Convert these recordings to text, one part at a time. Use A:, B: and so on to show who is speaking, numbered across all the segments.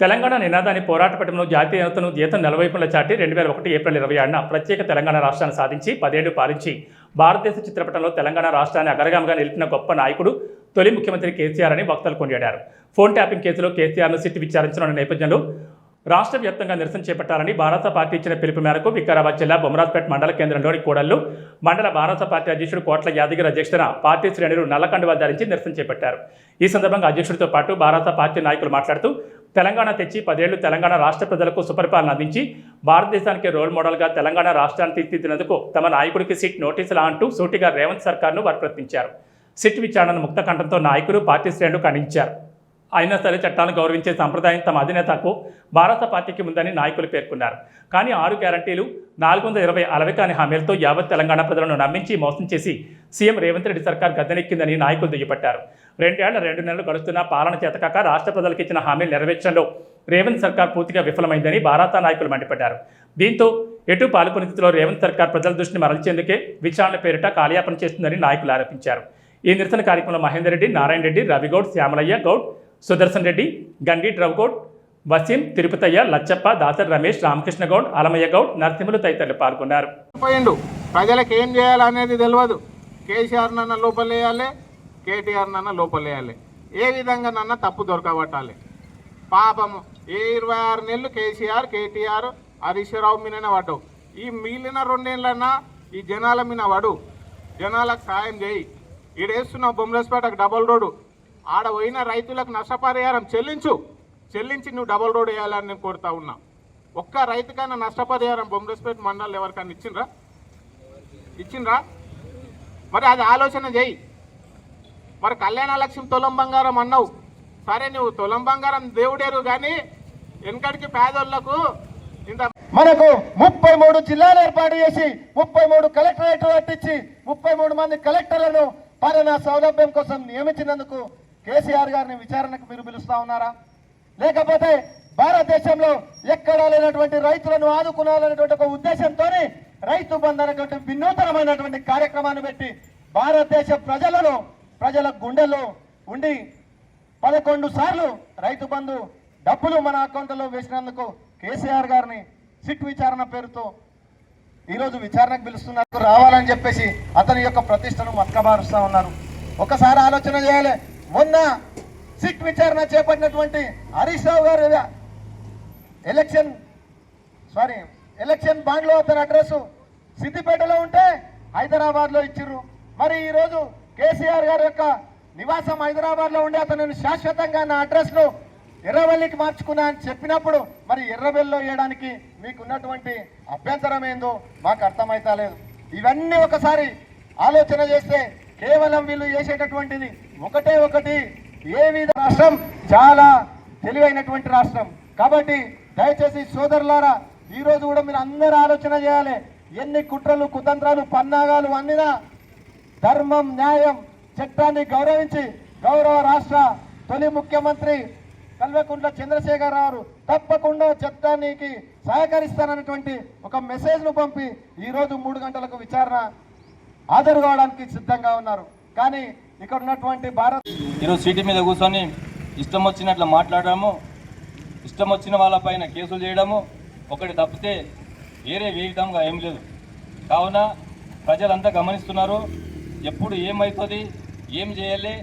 A: తెలంగాణ నినాదాన్ని పోరాట పటంలో జాతీయ యువతను జీతం నలవైపుల చాటి రెండు వేల ఒకటి ఏప్రిల్ ఇరవై ఆరున ప్రత్యేక తెలంగాణ రాష్ట్రాన్ని సాధించి పదేళ్ళు పాలించి భారతదేశ చిత్రపటంలో తెలంగాణ రాష్ట్రాన్ని అగ్రగామిగా నిలిపిన గొప్ప నాయకుడు తొలి ముఖ్యమంత్రి కేసీఆర్ అని వక్తలు కొనియాడారు. ఫోన్ ట్యాపింగ్ కేసులో కేసీఆర్ను సిట్ విచారించనున్న నేపథ్యంలో రాష్ట్ర వ్యాప్తంగా నిరసన చేపట్టాలని భారత పార్టీ ఇచ్చిన పిలుపు మేరకు వికారాబాద్ జిల్లా బొమరాజ్పేట్ మండల కేంద్రంలోని కూడళ్ళు మండల భారత పార్టీ అధ్యక్షుడు కోట్ల యాదగిరి అధ్యక్షతన పార్టీ శ్రేణులు నల్లకండువా ధరించి నిరసన చేపట్టారు. ఈ సందర్భంగా అధ్యక్షుడితో పాటు భారత పార్టీ నాయకులు మాట్లాడుతూ తెలంగాణ తెచ్చి పదేళ్ళు తెలంగాణ రాష్ట్ర ప్రజలకు సుపరిపాలన అందించి భారతదేశానికి రోల్ మోడల్గా తెలంగాణ రాష్ట్రాన్ని తీర్చిదిద్దినందుకు తమ నాయకుడికి సిట్ నోటీసులా అంటూ సూటిగా రేవంత్ సర్కార్ను వారు ప్రశ్నించారు సిట్ విచారణను ముక్తకంఠంతో నాయకులు పార్టీ శ్రేణులు ఖండించారు. అయినా సరే చట్టాలను గౌరవించే సంప్రదాయం తమ అధినేతకు భారత పార్టీకి ఉందని నాయకులు పేర్కొన్నారు. కానీ ఆరు గ్యారంటీలు నాలుగు వందల ఇరవై అలవికాని హామీలతో యావత్ తెలంగాణ ప్రజలను నమ్మించి మోసం చేసి సీఎం రేవంత్ రెడ్డి సర్కార్ గద్దెనెక్కిందని నాయకులు దుయ్యబట్టారు. రెండేళ్ళ రెండు నెలలు గడుస్తున్న పాలన చేతకాక రాష్ట్ర ప్రజలకు ఇచ్చిన హామీలు నెరవేర్చడంలో రేవంత్ సర్కార్ పూర్తిగా విఫలమైందని భారత నాయకులు మండిపడ్డారు. దీంతో ఎటు పాల్గొని స్థితిలో రేవంత్ సర్కార్ ప్రజల దృష్టిని మరల్చేందుకే విచారణ పేరిట కాలయాపన చేస్తుందని నాయకులు ఆరోపించారు. ఈ నిరసన కార్యక్రమంలో మహేందర్ రెడ్డి నారాయణ రెడ్డి రవిగౌడ్ శ్యామలయ్య గౌడ్ సుదర్శన్ రెడ్డి గండి రవిగౌడ్ వసీం తిరుపతయ్య లచ్చప్ప దాసరి రమేష్ రామకృష్ణ గౌడ్ అలమయ్య గౌడ్ నరసింహులు తదితరులు పాల్గొన్నారు.
B: పోయిండు ప్రజలకు ఏం చేయాలనేది తెలియదు కేసీఆర్ నన్న లోపలేయాలి. కేటీఆర్ నన్న లోపలేయాలి ఏ విధంగా నన్న తప్పు దొరకబట్టాలి? పాపము. ఏ ఇరవై ఆరు నెలలు కేసీఆర్ కేటీఆర్ హరీశ్వరరావు రావు మీదనే ఈ మిగిలిన రెండేళ్ళన్నా ఈ జనాల మీద పడు. జనాలకు సాయం చేయి. ఈడేస్తున్నావు బొమ్మలస్పేటకు డబల్ రోడ్డు. ఆడ పోయిన రైతులకు నష్టపరిహారం చెల్లించు. చెల్లించి నువ్వు డబల్ రోడ్ వేయాలని నేను కోరుతా ఉన్నా. ఒక్క రైతుకైనా నష్టపరిహారం బొమ్మలస్పేట మండలం ఎవరికైనా ఇచ్చిండ్రా? ఇచ్చిండ్రా? మరి అది ఆలోచన చేయి. మరి కళ్యాణ లక్ష్మి తొలం బంగారం అన్నావు. సరే నువ్వు తొలం బంగారం దేవుడేరు కానీ వెనకడికి పేదోళ్ళకు ఇంత
C: మనకు ముప్పై మూడు జిల్లాలు ఏర్పాటు చేసి ముప్పై మూడు కలెక్టరేట్లు కట్టించి ముప్పై మూడు మంది కలెక్టర్లను పాలనా సౌలభ్యం కోసం నియమించినందుకు కేసీఆర్ గారిని విచారణకు మీరు పిలుస్తా ఉన్నారా? లేకపోతే భారతదేశంలో ఎక్కడా లేనటువంటి రైతులను ఆదుకునాలనేటువంటి ఒక ఉద్దేశంతోనే రైతు బంధు అనేటువంటి వినూతనమైనటువంటి కార్యక్రమాన్ని పెట్టి భారతదేశ ప్రజలను ప్రజల గుండెల్లో ఉండి పదకొండు సార్లు రైతు బంధు డబ్బులు మన అకౌంట్లో వేసినందుకు కేసీఆర్ గారిని సిట్ విచారణ పేరుతో ఈరోజు విచారణకు పిలుస్తున్నారు రావాలని చెప్పేసి అతని యొక్క ప్రతిష్టను మతకబారుస్తా ఉన్నారు. ఒకసారి ఆలోచన చేయాలి. మొన్న సిట్ విచారణ చేపట్టినటువంటి హరీష్ రావు గారు ఎలక్షన్ సారీ ఎలక్షన్ బాండ్లో అతని అడ్రస్ సిద్దిపేటలో ఉంటే హైదరాబాద్లో ఇచ్చిర్రు. మరి ఈరోజు కేసీఆర్ గారి యొక్క నివాసం హైదరాబాద్లో ఉండే అతను శాశ్వతంగా నా అడ్రస్ను ఎర్రవల్లికి మార్చుకున్నా అని చెప్పినప్పుడు మరి ఎర్రవెల్లిలో వేయడానికి మీకున్నటువంటి అభ్యంతరం ఏందో మాకు అర్థమైతలేదు ఇవన్నీ ఒకసారి ఆలోచన చేస్తే కేవలం వీళ్ళు చేసేటటువంటిది ఒకటే ఒకటి. ఏ విధ రాష్ట్రం చాలా తెలివైనటువంటి రాష్ట్రం. కాబట్టి దయచేసి సోదరులారా ఈరోజు కూడా మీరు అందరూ ఆలోచన చేయాలి. ఎన్ని కుట్రలు కుతంత్రాలు పన్నాగాలు అన్నినా ధర్మం న్యాయం చట్టాన్ని గౌరవించి గౌరవ రాష్ట్ర తొలి ముఖ్యమంత్రి కల్వకుంట్ల చంద్రశేఖర్ రావు తప్పకుండా చట్టానికి సహకరిస్తానన్నటువంటి ఒక మెసేజ్ను పంపి ఈరోజు మూడు గంటలకు విచారణ హాజరు కావడానికి సిద్ధంగా ఉన్నారు. కానీ ఇక్కడ ఉన్నటువంటి భారత్
D: ఈరోజు సీటు మీద కూర్చొని ఇష్టం వచ్చినట్లు మాట్లాడడము ఇష్టం వచ్చిన వాళ్ళపైన కేసులు చేయడము ఒకటి తప్పితే వేరే ఏ విధంగా ఏం లేదు. కావున ప్రజలంతా గమనిస్తున్నారు. ఎప్పుడు ఏమవుతుంది ఏం చేయాలి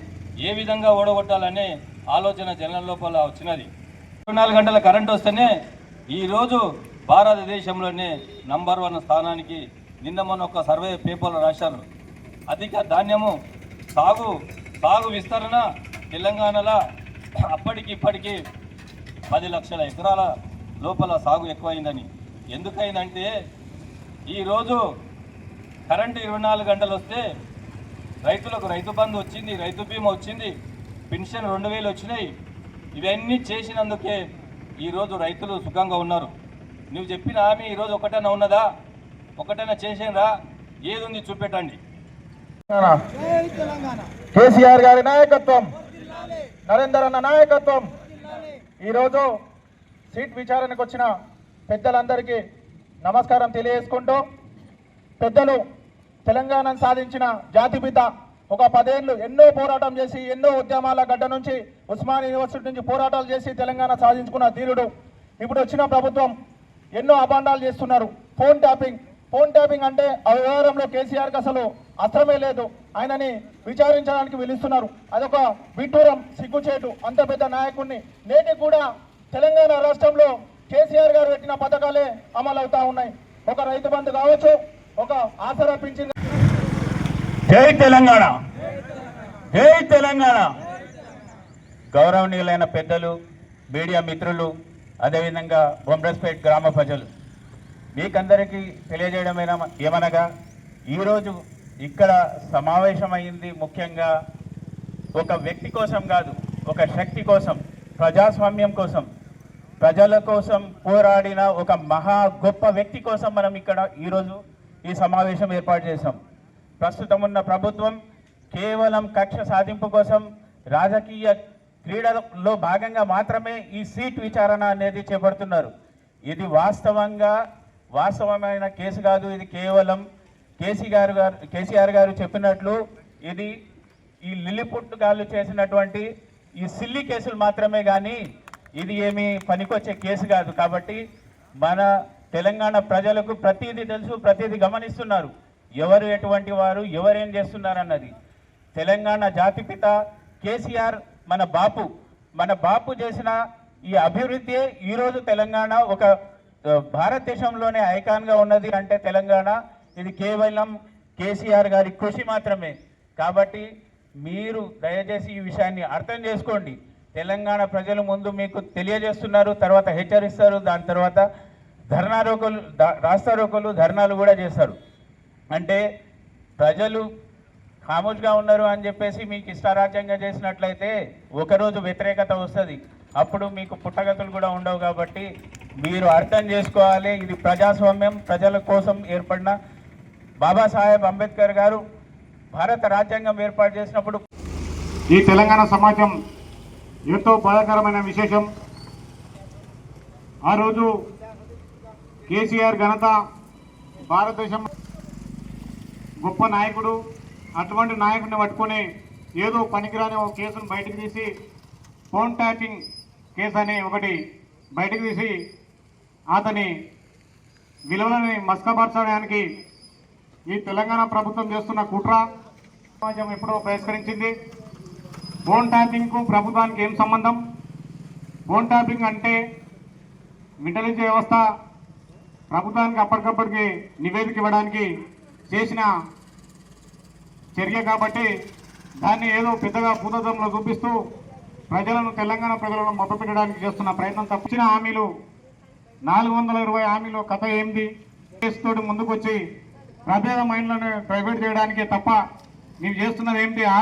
D: ఏ విధంగా ఓడగొట్టాలనే ఆలోచన జనం లోపల వచ్చినది. ఇరవై నాలుగు గంటల కరెంట్ వస్తేనే ఈరోజు భారతదేశంలోనే నంబర్ వన్ స్థానానికి నిన్న మొన్న ఒక సర్వే పేపర్లో రాశారు. అధిక ధాన్యము సాగు సాగు విస్తరణ తెలంగాణలో అప్పటికి ఇప్పటికి పది లక్షల ఎకరాల లోపల సాగు ఎక్కువైందని. ఎందుకైందంటే ఈరోజు కరెంటు ఇరవై నాలుగు గంటలు వస్తే రైతులకు రైతు బంధు వచ్చింది రైతు బీమా వచ్చింది పెన్షన్ రెండు వేలు వచ్చినాయి. ఇవన్నీ చేసినందుకే ఈరోజు రైతులు సుఖంగా ఉన్నారు. నువ్వు చెప్పిన హామీ ఈరోజు ఒకటైనా ఉన్నదా? ఒకటైనా చేసిందా ఏది ఉంది చూపెట్టండి
C: కేసీఆర్ గారి నాయకత్వం నరేందర్ అన్న నాయకత్వం. ఈరోజు సీట్ విచారణకు వచ్చిన పెద్దలందరికీ నమస్కారం తెలియజేసుకుంటూ పెద్దలు తెలంగాణను సాధించిన జాతిపిత
E: ఒక పదేళ్ళు ఎన్నో పోరాటం చేసి ఎన్నో ఉద్యమాల గడ్డ నుంచి ఉస్మాన్ యూనివర్సిటీ నుంచి పోరాటాలు చేసి తెలంగాణ సాధించుకున్న ధీరుడు. ఇప్పుడు వచ్చిన ప్రభుత్వం ఎన్నో అభాండాలు చేస్తున్నారు. Phone tapping. ఫోన్ ట్యాపింగ్ అంటే ఆ వ్యవహారంలో కేసీఆర్కి అసలు అస్త్రమే లేదు. ఆయనని విచారించడానికి పిలుస్తున్నారు. అదొక విడ్డూరం సిగ్గుచేటు అంత పెద్ద నాయకుడిని నేటి కూడా తెలంగాణ రాష్ట్రంలో కేసీఆర్ గారు పెట్టిన పథకాలే అమలు ఉన్నాయి. ఒక రైతు బంధు కావచ్చు ఒక ఆసరా పింఛన్.
F: జై తెలంగాణ. జై తెలంగాణ. గౌరవనీయులైన పెద్దలు మీడియా మిత్రులు అదేవిధంగా బొమ్రస్పేట్ గ్రామ ప్రజలు మీకందరికీ తెలియజేయడం ఏమనగా ఈరోజు ఇక్కడ సమావేశమైంది ముఖ్యంగా ఒక వ్యక్తి కోసం కాదు ఒక శక్తి కోసం ప్రజాస్వామ్యం కోసం ప్రజల కోసం పోరాడిన ఒక మహా గొప్ప వ్యక్తి కోసం మనం ఇక్కడ ఈరోజు ఈ సమావేశం ఏర్పాటు చేశాం. ప్రస్తుతం ఉన్న ప్రభుత్వం కేవలం కక్ష సాధింపు కోసం రాజకీయ క్రీడలో భాగంగా మాత్రమే ఈ సీట్ విచారణ అనేది చేపడుతున్నారు. ఇది వాస్తవంగా వాస్తవమైన కేసు కాదు. ఇది కేవలం కేసీఆర్ గారు కేసీఆర్ గారు చెప్పినట్లు ఇది ఈ లిల్లిపుట్ గాళ్ళు చేసినటువంటి ఈ సిల్లి కేసులు మాత్రమే కానీ ఇది ఏమీ పనికొచ్చే కేసు కాదు. కాబట్టి మన తెలంగాణ ప్రజలకు ప్రతిదీ తెలుసు ప్రతిదీ గమనిస్తున్నారు. ఎవరు ఎటువంటి వారు ఎవరేం చేస్తున్నారు అన్నది తెలంగాణ జాతిపిత కేసీఆర్ మన బాపు. మన బాపు చేసిన ఈ అభివృద్ధి ఈరోజు తెలంగాణ ఒక భారతదేశంలోనే ఐకాన్గా ఉన్నది అంటే తెలంగాణ. ఇది కేవలం కేసీఆర్ గారి కృషి మాత్రమే. కాబట్టి మీరు దయచేసి ఈ విషయాన్ని అర్థం చేసుకోండి. తెలంగాణ ప్రజల ముందు మీకు తెలియజేస్తున్నారు తర్వాత హెచ్చరిస్తారు దాని తర్వాత ధర్నా రోకలు రాస్తా రోకలు ధర్నాలు కూడా చేస్తారు. అంటే ప్రజలు ఖామోష్గా ఉన్నారు అని చెప్పేసి మీకు ఇష్టారాజ్యంగా చేసినట్లయితే ఒకరోజు వ్యతిరేకత వస్తుంది. అప్పుడు మీకు పుట్టగతులు కూడా ఉండవు కాబట్టి మీరు అర్థం చేసుకోవాలి. ఇది ప్రజాస్వామ్యం ప్రజల కోసం ఏర్పడిన బాబాసాహెబ్ అంబేద్కర్ గారు భారత రాజ్యాంగం ఏర్పాటు చేసినప్పుడు
B: ఈ తెలంగాణ సమాజం ఎంతో బాధాకరమైన విశేషం. ఆ రోజు కేసీఆర్ ఘనత భారతదేశం గొప్ప నాయకుడు. అటువంటి నాయకుడిని పట్టుకొని ఏదో పనికిరాని ఒక కేసును బయటకు తీసి ఫోన్ ట్యాపింగ్ కేసు అనే ఒకటి బయటకు తీసి అతని విలువలని మస్కపరచడానికి ఈ తెలంగాణ ప్రభుత్వం చేస్తున్న కుట్ర సమాజం ఎప్పుడో బహిష్కరించింది. ఫోన్ ట్యాపింగ్కు ప్రభుత్వానికి ఏం సంబంధం? ఫోన్ ట్యాపింగ్ అంటే ఇంటెలిజెన్స్ వ్యవస్థ ప్రభుత్వానికి అప్పటికప్పటికి నివేదిక ఇవ్వడానికి చేసిన చర్య కాబట్టి దాన్ని ఏదో పెద్దగా భూతత్వంలో చూపిస్తూ ప్రజలను తెలంగాణ ప్రజలను మొదపెట్టడానికి చేస్తున్న ప్రయత్నం తప్పించిన హామీలు నాలుగు వందల ఇరవై హామీలు కథ ఏంది? కేసుతోటి ముందుకొచ్చి ప్రభేద మైండ్లను ప్రైవేట్ చేయడానికే తప్ప నీవు చేస్తున్నది ఏంటి?